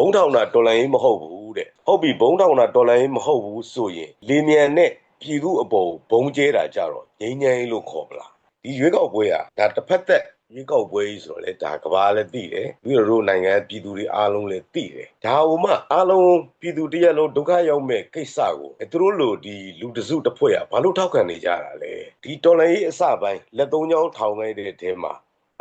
ုံထောင်တာတော်လိုင်းရေးမဟုတ်ဘူးတဲ့ဟုတ်ပြီဘုံထောင်တာတော်လိုင်းရေးမဟုတ်ဘူးဆိုရင်လေမြန်နဲ့ပြည်သူအပေါ်ဘုံကျဲတာကြတော့ငိမ့်ငိမ့်လို့ခေါ်ပလားဒီရွေးကောက်ပွဲဟာဒါတစ်ဖက်သက်ရွေးကောက်ပွဲကြီးဆိုတော့လေဒါကဘာလည်းသိတယ်ပြီးတော့တို့နိုင်ငံပြည်သူတွေအားလုံးလည်းသိတယ်ဒါဟိုမှအားလုံးပြည်သူတရက်လုံးဒုက္ခရောက်မဲ့ကိစ္စကိုသူတို့လိုဒီလူတစုတစ်ဖွဲ့ကဘာလို့ထောက်ခံနေကြတာလဲဒီတော်လိုင်းရေးအစပိုင်းလက်သုံးချောင်းထောင်ခဲ့တဲ့အထဲမှာ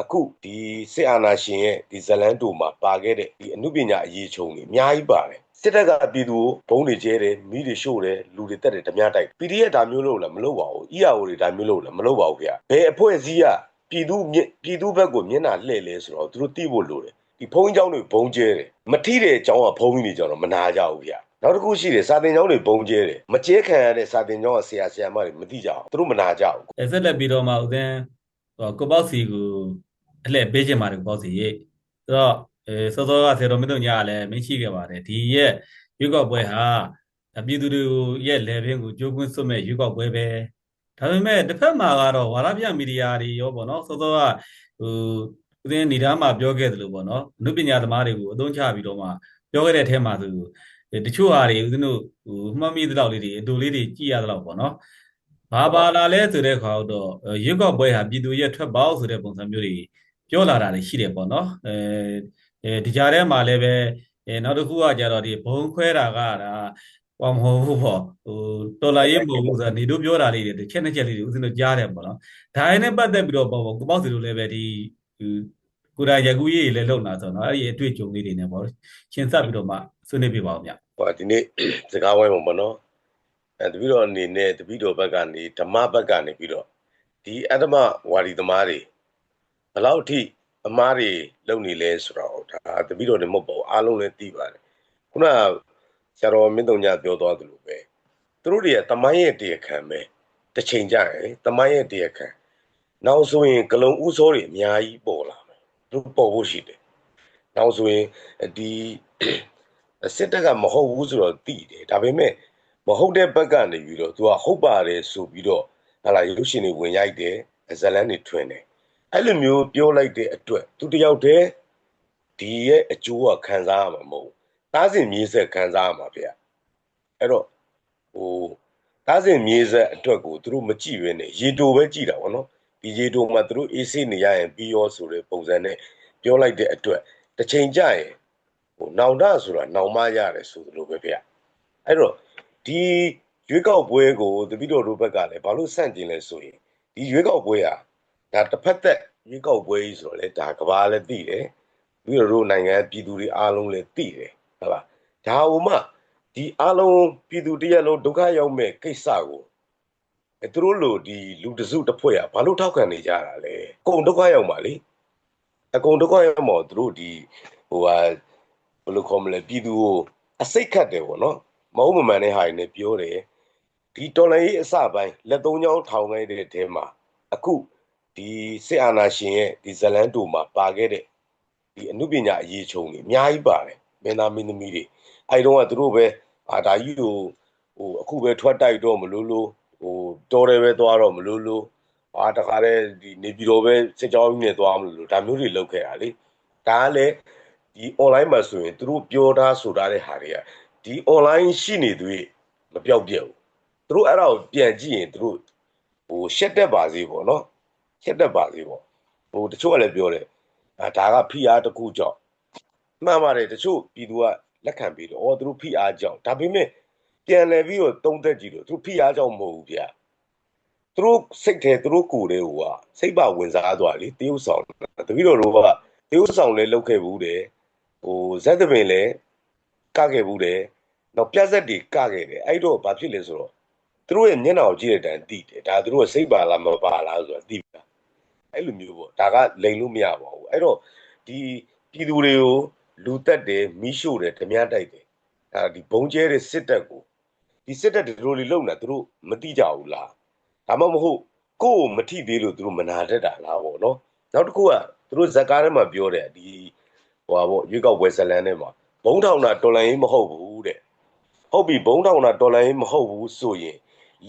အခုဒီစစ်အာဏာရှင်ရဲ့ဒီဇလန်တူမှာပါခဲ့တဲ့ဒီအမှုပညာအရေးချုံတွေအများကြီးပါတယ်စစ်တပ်ကပြည်သူကိုဘုံတွေကျဲတယ်မိတွေရှို့တယ်လူတွေတက်တယ်ဓမြတိုက် PDF ဒါမျိုးလို့လည်းမလုပ်ပါဘူး EAO တွေဒါမျိုးလို့လည်းမလုပ်ပါဘူးခင်ဗျဘယ်အဖွဲ့အစည်းကပြည်သူမြင့်ပြည်သူဘက်ကိုမျက်နှာလှည့်လဲဆိုတော့သူတို့သိဖို့လိုတယ်ဒီဖုန်းเจ้าတွေဘုံကျဲတယ်မထိတဲ့အကြောင်းကဘုံကြီးနေကြတော့မနာကြဘူးဗျနောက်တစ်ခုရှိတယ်စာတင်ကျောင်းတွေဘုံကျဲတယ်မကျဲခံရတဲ့စာတင်ကျောင်းကဆရာဆရာမတွေမသိကြအောင်သူတို့မနာကြဘူး အဲဆက်လက်ပြီးတော့မှဦးသင်းဟိုကိုပေါ့စီကို အလှည့်ပေးခြင်းပါတယ်ကိုပေါ့စီရေဆိုတော့အဲစောစောကဆရာတော်မင်းတို့ညာကလည်းမင်းရှိခဲ့ပါတယ်ဒီရဲ့ရွေးကောက်ပွဲဟာဒါပြည်သူတွေရဲ့လေဘင်းကိုကြိုးကွင်းစွတ်မဲ့ရွေးကောက်ပွဲပဲဒါပေမဲ့တစ်ဖက်မှာကတော့ဝါရပြမီဒီယာတွေရောပေါ့နော်စောစောကဟိုဦးသင်းနေသားမှာပြောခဲ့သလိုပေါ့နော်အနုပညာသမားတွေကိုအသုံးချပြီးတော့မှပြောခဲ့တဲ့အထဲမှာသူတချို့ဟာတွေဦးဇင်းတို့ဟိုမှတ်မိသလောက်လေးတွေအတူလေးတွေကြည့်ရသလောက်ပေါ့နော်ဘာပါလာလဲဆိုတဲ့ခါတော့ရွက်ကောက်ပွဲဟာပြည်သူရဲ့ထွက်ပေါက်ဆိုတဲ့ပုံစံမျိုးတွေ ပြောလာတာတွေရှိတယ်ပေါ့နော်အဲအဲဒီကြားထဲမှာလည်းပဲအဲနောက်တစ်ခုကကြတော့ဒီဘုံခွဲတာကဒါဟောမဟုတ်ဘူးပေါ့ဟိုတော်လာရေးမဟုတ်ဘူးဆိုတာနေတို့ပြောတာလေးတွေတစ်ချက်နှစ်ချက်လေးတွေဦးဇင်းတို့ကြားတယ်ပေါ့နော်ဒါရင်းနဲ့ပတ်သက်ပြီးတော့ပေါ့ပေါ့ကိုပေါ့စီတို့လည်းပဲဒီကိုရာရကူရေးတွေလည်းလုံလာဆိုတော့အဲ့ဒီအတွေ့အကြုံလေးတွေနဲ့ပေါ့ရှင်းဆက်ပြီးတော့မှဆွေးနွေးပြပါဦးဗျဟိုဒီနေ့စကားဝိုင်းမှာပေါ့နော်အဲတပည့်တော်အနေနဲ့တပည့်တော်ဘက်ကနေဓမ္မဘက်ကနေပြီးတော့ဒီအတ္တမဝါဒီသမားတွေဘယ် လောက်ထိအမားတွေလုပ်နေလဲဆိုတော့ဒါတပည့်တော်တွေမဟုတ်ပါဘူးအားလုံးလည်းသိပါတယ်ခုနကဆရာတော်မင်းတုံညာပြောသွားသလိုပဲသူတို့တွေကတမိုင်းရဲ့တရားခံပဲတစ်ချိန်ကြရင်တမိုင်းရဲ့တရားခံနောက်ဆိုရင်ဂလုံဥစောတွေအများကြီးပေါ်လာမယ်သူပေါ်ဖို့ရှိတယ်နောက်ဆိုရင်ဒီစစ်တပ်ကမဟုတ်ဘူးဆိုတော့သိတယ်ဒါပေမဲ့မဟုတ်တဲ့ဘက်ကနေပြီးတော့ तू ကဟုတ်ပါတယ်ဆိုပြီးတော့ဟာလာရုပ်ရှင်တွေဝင်ရိုက်တယ်ဇလန်းတွေထွင်တယ် အဲ့လိုမျိုးပြောလိုက်တဲ့အတွက်သူတယောက်တည်းဒီရဲ့အကျိုးကခံစားရမှာမဟုတ်ဘူးတားစင်မြေးဆက်ခံစားရမှာဗျအဲ့တော့ဟိုတားစင်မြေးဆက်အတွက်ကိုသူတို့မကြည့်ဘဲနဲ့ရေတိုပဲကြည့်တာဗောနော်ဒီရေတိုမှာသူတို့အေးစိနေရရင်ပြီးရောဆိုတဲ့ပုံစံနဲ့ပြောလိုက်တဲ့အတွက်တစ်ချိန်ကြရင်ဟိုနောင်တဆိုတာနောင်မရတယ်ဆိုသလိုပဲဗျအဲ့တော့ဒီရွေးကောက်ပွဲကိုတပိတော်တို့ဘက်ကလည်းဘာလို့စန့်ကျင်လဲဆိုရင်ဒီရွေးကောက်ပွဲဟာ ဒါတစ်ဖက်သက်ရွေးကောက်ပွဲကြီးဆိုတော့လေဒါကဘာလည်းသိတယ်ပြီးတော့တို့နိုင်ငံပြည်သူတွေအားလုံးလည်းသိတယ်ဟုတ်လားဒါဟိုမှဒီအားလုံးပြည်သူတရက်လုံးဒုက္ခရောက်မဲ့ကိစ္စကိုအဲသူတို့လိုဒီလူတစုတစ်ဖွဲ့ကဘာလို့ထောက်ခံနေကြတာလဲအကုန်ဒုက္ခရောက်ပါလေအကုန်ဒုက္ခရောက်မှာသူတို့ဒီဟိုဟာဘယ်လိုခေါ်မလဲပြည်သူကိုအစိတ်ခတ်တယ်ပေါ့နော်မဟုတ်မမှန်တဲ့ဟာတွေနဲ့ပြောတယ်ဒီတော်လိုင်းရေးအစပိုင်းလက်သုံးချောင်းထောင်ခဲ့တဲ့အထဲမှာအခု ဒီစစ်အာဏာရှင်ရဲ့ဒီဇလန်တူမှာပါခဲ့တဲ့ဒီအမှုပညာအရေးချုံတွေအများကြီးပါတယ်မင်းသားမင်းသမီးတွေအဲဒီတော့ကသူတို့ပဲအာဒါကြီးကိုဟိုအခုပဲထွက်တိုက်တော့မလို့လို့ဟိုတော်တယ်ပဲသွားတော့မလို့လို့အာတခါတည်းဒီနေပြည်တော်ပဲစစ်ကြောင်းကြီးနဲ့သွားမလို့လို့ဒါမျိုးတွေလုပ်ခဲ့တာလေဒါကလည်းဒီ online မှာဆိုရင်သူတို့ပြောထားဆိုထားတဲ့ဟာတွေကဒီ online ရှိနေသူတွေမပြောက်ပြက်ဘူးသူတို့အဲ့ဒါကိုပြန်ကြည့်ရင်သူတို့ဟိုရှက်တက်ပါစေပေါ့နော် ရှက်တက်ပါစေပေါ့ဟိုတချို့ကလည်းပြောတယ်အာဒါက PR တစ်ခုကြောင့်မှန်ပါတယ်တချို့ပြည်သူကလက်ခံပြီးတော့အော်သူတို့ PR ကြောင့်ဒါပေမဲ့ပြန်လဲပြီးတော့တုံးသက်ကြည့်လို့သူ PR ကြောင့်မဟုတ်ဘူးဗျာသူတို့စိတ်ထဲသူတို့ကိုယ်တဲ့ဟိုကစိတ်ပါဝင်စားသွားလေတရုတ်ဆောင်တပည့်တော်တို့ကတရုတ်ဆောင်လဲလုတ်ခဲ့ဘူးတယ်ဟိုဇက်သပင်လဲကခဲ့ဘူးတယ်နောက်ပြက်ဆက်တွေကခဲ့တယ်အဲ့တော့ဘာဖြစ်လဲဆိုတော့သူတို့ရဲ့မျက်နှာကိုကြည့်တဲ့တိုင်သိတယ်ဒါသူတို့ကစိတ်ပါလားမပါလားဆိုတာသိပြီ အဲ့လိုမျိုးပေါ့ဒါကလိန်လို့မရပါဘူးအဲ့တော့ဒီပြည်သူတွေကိုလူတက်တယ်မိရှို့တယ်ဓမြတိုက်တယ်အဲဒီဘုံကျဲတဲ့စစ်တပ်ကိုဒီစစ်တပ်ဒီလိုလေးလုံတာသူတို့မသိကြဘူးလားဒါမှမဟုတ်ကိုယ်ကိုမထိသေးလို့သူတို့မနာတတ်တာလားပေါ့နော်နောက်တစ်ခုကသူတို့ဇက်ကားထဲမှာပြောတယ်ဒီဟိုပါပေါ့ရွေးကောက်ပွဲဇလန်းထဲမှာဘုံထောင်တာတော်လိုင်းရေးမဟုတ်ဘူးတဲ့ဟုတ်ပြီဘုံထောင်တာတော်လိုင်းရေးမဟုတ်ဘူးဆိုရင်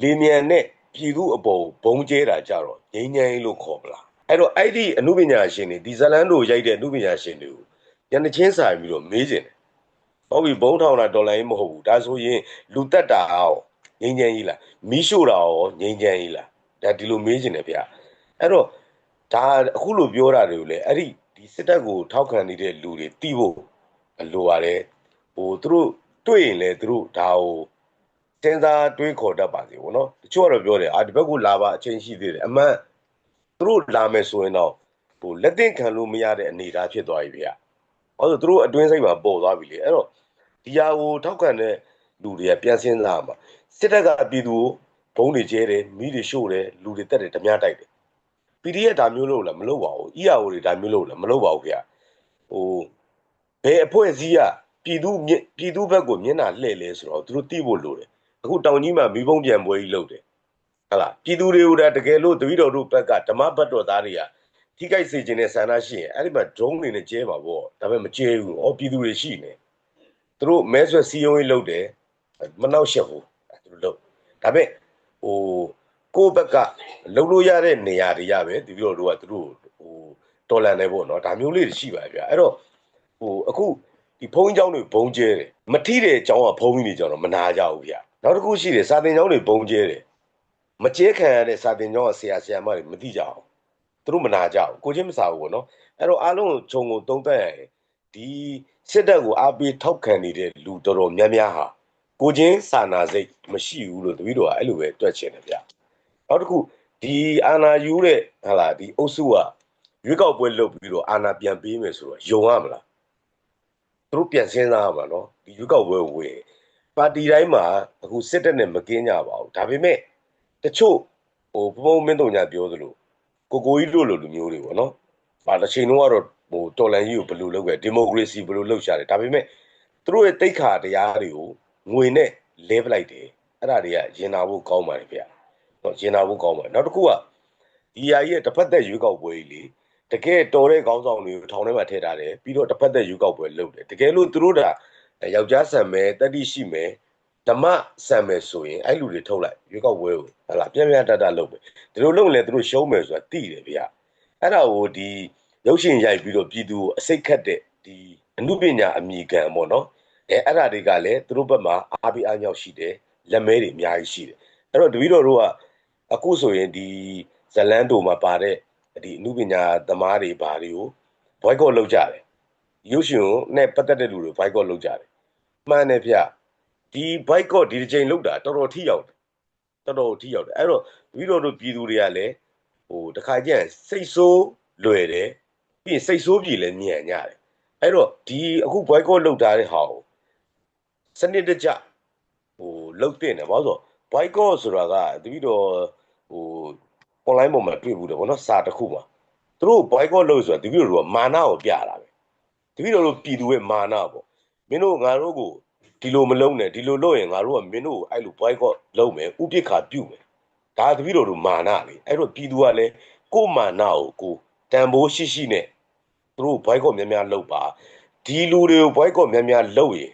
လေမြန်နဲ့ပြည်သူအပေါ်ဘုံကျဲတာကြတော့ငိမ့်ငိမ့်လို့ခေါ်ပလား အဲ့တော့အဲ့ဒီအမှုပညာရှင်တွေဒီဇလန်းတို့ရိုက်တဲ့အမှုပညာရှင်တွေကိုညနေချင်းစာပြီးတော့မေးကျင်တယ်ဟုတ်ပြီဘုံထောင်တာဒေါ်လာရေးမဟုတ်ဘူးဒါဆိုရင်လူတက်တာရောငိမ့်ချမ်းကြီးလားမီးရှို့တာရောငိမ့်ချမ်းကြီးလားဒါဒီလိုမေးချင်တယ်ဗျအဲ့တော့ဒါအခုလိုပြောတာတွေကိုလည်းအဲ့ဒီဒီစစ်တပ်ကိုထောက်ခံနေတဲ့လူတွေတီးဖို့လိုပါတယ်ဟိုသူတို့တွေ့ရင်လည်းသူတို့ဒါဟိုစဉ်းစားတွေးခေါ်တတ်ပါစေဘောနော်တချို့ကတော့ပြောတယ်အာဒီဘက်ကိုလာပါအချင်းရှိသေးတယ်အမှန် သူတို့လာမယ်ဆိုရင်တော့ဟိုလက်သင့်ခံလို့မရတဲ့အနေအထားဖြစ်သွားပြီဗျ။ဘာလို့လဲသူတို့အတွင်းစိတ်မှာပေါ်သွားပြီလေအဲ့တော့ဒီဟာကိုထောက်ခံတဲ့လူတွေကပြန်စင်းစားမှာစစ်တပ်ကပြည်သူကိုဘုံတွေကျဲတယ်မိတွေရှို့တယ်လူတွေတက်တယ်ဓမြတိုက်တယ် PDF ဒါမျိုးလို့လားမလုပ်ပါဘူး EAO တွေဒါမျိုးလို့လားမလုပ်ပါဘူးခင်ဗျဟိုဘယ်အဖွဲ့အစည်းကပြည်သူမြင့်ပြည်သူဘက်ကိုမျက်နှာလှည့်လဲဆိုတော့သူတို့သိဖို့လိုတယ်အခုတောင်ကြီးမှာမိဘုံပြန်ပွဲကြီးလုပ်တယ် ဟတ်လားပြည်သူတွေကိုဒါတကယ်လို့တပည့်တော်တို့ဘက်ကဓမ္မဘတ်တော်သားတွေကထိခိုက်စေခြင်းနဲ့ဆန္ဒရှိရင်အဲ့ဒီမှာ drone တွေနဲ့ကျဲပါပေါ့ဒါပေမဲ့မကျဲဘူးဩပြည်သူတွေရှိနေသူတို့မဲဆွဲစီယုံရေးလုပ်တယ်မနှောက်ရှက်ဘူးအဲ့သူတို့လုပ်ဒါပေမဲ့ဟိုကိုယ့်ဘက်ကလုံလို့ရတဲ့နေရာတွေရပဲတပည့်တော်တို့ကသူတို့ဟိုတော်လန်နေပေါ့နော်ဒါမျိုးလေးတွေရှိပါဗျာအဲ့တော့ဟိုအခုဒီဖုန်းเจ้าတွေဘုံကျဲတယ်မထိတဲ့အကြောင်းကဖုန်းကြီးတွေကြောင့်တော့မနာကြဘူးဗျာနောက်တစ်ခုရှိတယ်စာသင်ကျောင်းတွေဘုံကျဲတယ် မကျဲခံရတဲ့စာသင်ကျောင်းကဆရာဆရာမတွေမသိကြအောင်သူတို့မနာကြဘူးကိုချင်းမစားဘူးပေါ့နော်အဲ့တော့အားလုံးကိုခြုံကိုတုံးတက်ရရင်ဒီစစ်တပ်ကိုအားပေးထောက်ခံနေတဲ့လူတော်တော်များများဟာကိုချင်းစာနာစိတ်မရှိဘူးလို့တပည့်တော်ကအဲ့လိုပဲတွက်ချင်တယ်ဗျာနောက်တစ်ခုဒီအာနာယူတဲ့ဟာလာဒီအုပ်စုကရွေးကောက်ပွဲလုပ်ပြီးတော့အာနာပြန်ပေးမယ်ဆိုတော့ယုံရမလားသူတို့ပြန်စဉ်းစားရမှာနော်ဒီရွေးကောက်ပွဲကိုဝင်ပါတီတိုင်းမှာအခုစစ်တပ်နဲ့မကင်းကြပါဘူးဒါပေမဲ့ တချို့ဟိုဘုံဘုံမင်းတုံညာပြောသလိုကိုကိုကြီးတို့လိုလူမျိုးတွေပေါ့နော်ပါတစ်ချိန်လုံးကတော့ဟိုတော်လန်ကြီးကိုဘယ်လိုလုပ်ခဲ့ဒီမိုကရေစီဘယ်လိုလုပ်ရှာတယ်ဒါပေမဲ့သူတို့ရဲ့တိတ်ခါတရားတွေကိုငွေနဲ့လဲပလိုက်တယ်အဲ့ဒါတွေကရင်နာဖို့ကောင်းပါတယ်ဗျနော်ရင်နာဖို့ကောင်းပါတယ်နောက်တစ်ခုကဒီယာကြီးရဲ့တစ်ဖက်သက်ရွေးကောက်ပွဲကြီးလေတကယ်တော်တဲ့ခေါင်းဆောင်တွေကိုထောင်ထဲမှာထည့်ထားတယ်ပြီးတော့တစ်ဖက်သက်ရွေးကောက်ပွဲလုပ်တယ်တကယ်လို့သူတို့ကယောက်ျားဆံမယ်တတိရှိမယ် ဓမ္မဆံမယ်ဆိုရင်အဲ့လူတွေထုတ်လိုက်ရွေးကောက်ပွဲကိုဟလာပြင်းပြတတ်တတ်လုပ်မယ်ဒီလိုလုပ်ရင်လည်းသူတို့ရှုံးမယ်ဆိုတာသိတယ်ဗျအဲ့ဒါကိုဒီရုပ်ရှင်ရိုက်ပြီးတော့ပြည်သူကိုအစိတ်ခတ်တဲ့ဒီအမှုပညာအမိခံပေါ့နော်အဲအဲ့ဒါတွေကလည်းသူတို့ဘက်မှာအားပေးအားညောက်ရှိတယ်လက်မဲတွေအများကြီးရှိတယ်အဲ့တော့တပည့်တော်တို့ကအခုဆိုရင်ဒီဇလန်တိုမှာပါတဲ့ဒီအမှုပညာသမားတွေဘာတွေကို boycott လုပ်ကြတယ်ရုပ်ရှင်နဲ့ပတ်သက်တဲ့လူတွေ boycott လုပ်ကြတယ်မှန်တယ်ဗျ ဒီ boycott ဒီတစ်ချိန်လုပ်တာတော်တော်ထိရောက်တယ်တော်တော်ထိရောက်တယ်အဲ့တော့တပည့်တော်တို့ပြည်သူတွေကလည်းဟိုတခါကျရင်စိတ်ဆိုးလွယ်တယ်ပြီးရင်စိတ်ဆိုးပြည်လည်းညံ့ကြတယ်အဲ့တော့ဒီအခု boycott လုပ်ထားတဲ့ဟာကိုစနစ်တကျဟိုလုပ်တင်တယ်ဘာလို့ဆို boycott ဆိုတာကတပည့်တော်ဟို online ပေါ်မှာတွေ့ဘူးတယ်ဗောနော်စာတစ်ခုမှာသူတို့ boycott လုပ်ဆိုတာတပည့်တော်တို့ကမာနကိုပြတာပဲတပည့်တော်တို့ပြည်သူရဲ့မာနပေါ့မင်းတို့ငါတို့ကို ဒီလိုမလုပ်နဲ့ဒီလိုလုပ်ရင်ငါတို့ကမင်းတို့ကိုအဲ့လို boycott လုပ်မယ်ဥပိ္ပခါပြုမယ်ဒါတပည့်တော်တို့မာနလေအဲ့တော့ပြည်သူကလည်းကိုယ်မာနကိုကိုတန်ဖိုးရှိရှိနဲ့သူတို့ boycott များများလုပ်ပါဒီလူတွေကို boycott များများလုပ်ရင်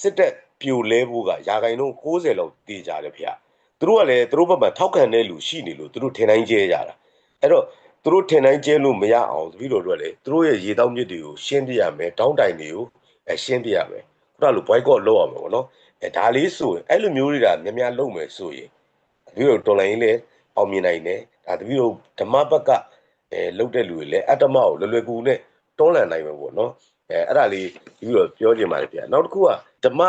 စစ်တပ်ပြိုလဲဖို့ကရာခိုင်နှုန်း60လောက်တည်ကြတယ်ဗျာသူတို့ကလည်းသူတို့ဘက်မှာထောက်ခံတဲ့လူရှိနေလို့သူတို့ထင်တိုင်းကျဲကြတာအဲ့တော့သူတို့ထင်တိုင်းကျဲလို့မရအောင်တပည့်တော်တို့ကလည်းသူတို့ရဲ့ရေတောက်မြစ်တွေကိုရှင်းပြရမယ်တောင်းတိုင်တွေကိုအဲရှင်းပြရမယ် ခုနလို boycott လုပ်ရမယ်ပေါ့နော်အဲဒါလေးဆိုရင်အဲ့လိုမျိုးတွေကများများလုပ်မယ်ဆိုရင်တပည့်တော်တော်လိုင်းလည်းအောင်မြင်နိုင်တယ်ဒါတပည့်တော်ဓမ္မဘက်ကအဲလုပ်တဲ့လူတွေလည်းအတ္တမကိုလွယ်လွယ်ကူကူနဲ့တွန်းလှန်နိုင်မယ်ပေါ့နော်အဲအဲ့ဒါလေးတပည့်တော်ပြောချင်ပါတယ်ဗျာနောက်တစ်ခုကဓမ္မ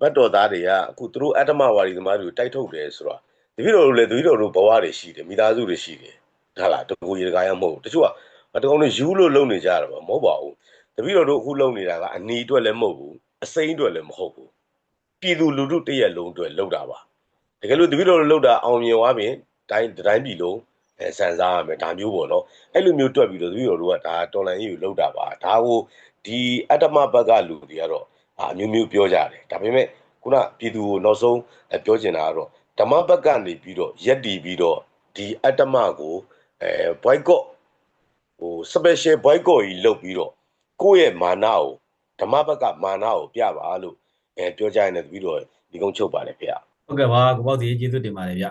ဘတ်တော်သားတွေကအခုသူတို့အတ္တမဝါဒီသမားတွေကိုတိုက်ထုတ်တယ်ဆိုတော့တပည့်တော်တို့လည်းတပည့်တော်တို့ဘဝတွေရှိတယ်မိသားစုတွေရှိတယ်ဟာလားတကူရေကားရမဟုတ်ဘူးတချို့ကတကောင်တွေယူလို့လုံနေကြတာပါမဟုတ်ပါဘူးတပည့်တော်တို့အခုလုံနေတာကအနီအတွက်လည်းမဟုတ်ဘူး အစိမ့်အတွက်လည်းမဟုတ်ဘူးပြည်သူလူထုတရက်လုံးအတွက်လုံတာပါတကယ်လို့တပည့်တော်တို့လုံတာအောင်မြင်သွားပြင်တိုင်းတိုင်းပြည်လုံးအဲစံစားရမယ်ဒါမျိုးပေါ့နော်အဲ့လိုမျိုးတွက်ပြီးတော့တပည့်တော်တို့ကဒါတော်လန်ကြီးကိုလုံတာပါဒါကိုဒီအတ္တမဘက်ကလူတွေကတော့အာမျိုးမျိုးပြောကြတယ်ဒါပေမဲ့ခုနပြည်သူကိုနောက်ဆုံးအဲပြောချင်တာကတော့ဓမ္မဘက်ကနေပြီးတော့ရက်တီပြီးတော့ဒီအတ္တမကိုအဲ boycott ဟို special boycott ကြီးလုပ်ပြီးတော့ကိုယ့်ရဲ့မာနကို ဓမ္မဘက်ကမာနကိုပြပါလို့အဲပြောကြရင်လည်းပြီးတော့ဒီကုန်းချုပ်ပါတယ်ဖေ။ဟုတ်ကဲ့ပါကိုပေါ့စီကျေးဇူးတင်ပါတယ်ဗျ